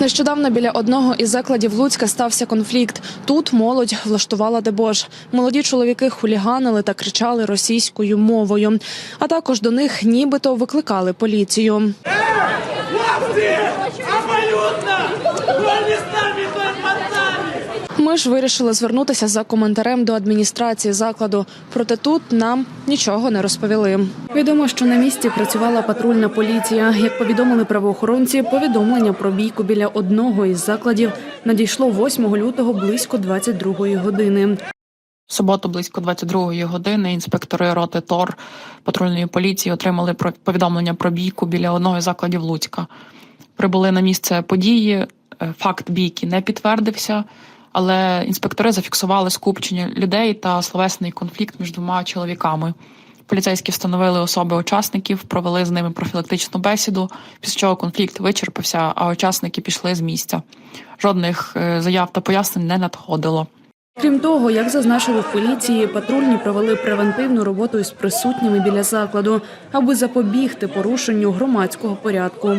Нещодавно біля одного із закладів Луцька стався конфлікт. Тут молодь влаштувала дебош. Молоді чоловіки хуліганили та кричали російською мовою. А також до них нібито викликали поліцію. Хлопці! Ж вирішили звернутися за коментарем до адміністрації закладу. Проте тут нам нічого не розповіли. Відомо, що на місці працювала патрульна поліція. Як повідомили правоохоронці, повідомлення про бійку біля одного із закладів надійшло 8 лютого близько 22 години. В суботу близько 22-ї години інспектори роти ТОР патрульної поліції отримали про- повідомлення про бійку біля одного із закладів Луцька. Прибули на місце події. е, Факт бійки не підтвердився, але інспектори зафіксували скупчення людей та словесний конфлікт між двома чоловіками. Поліцейські встановили особи учасників, провели з ними профілактичну бесіду, після чого конфлікт вичерпався, а учасники пішли з місця. Жодних е, заяв та пояснень не надходило. Крім того, як зазначили в поліції, патрульні провели превентивну роботу із присутніми біля закладу, аби запобігти порушенню громадського порядку.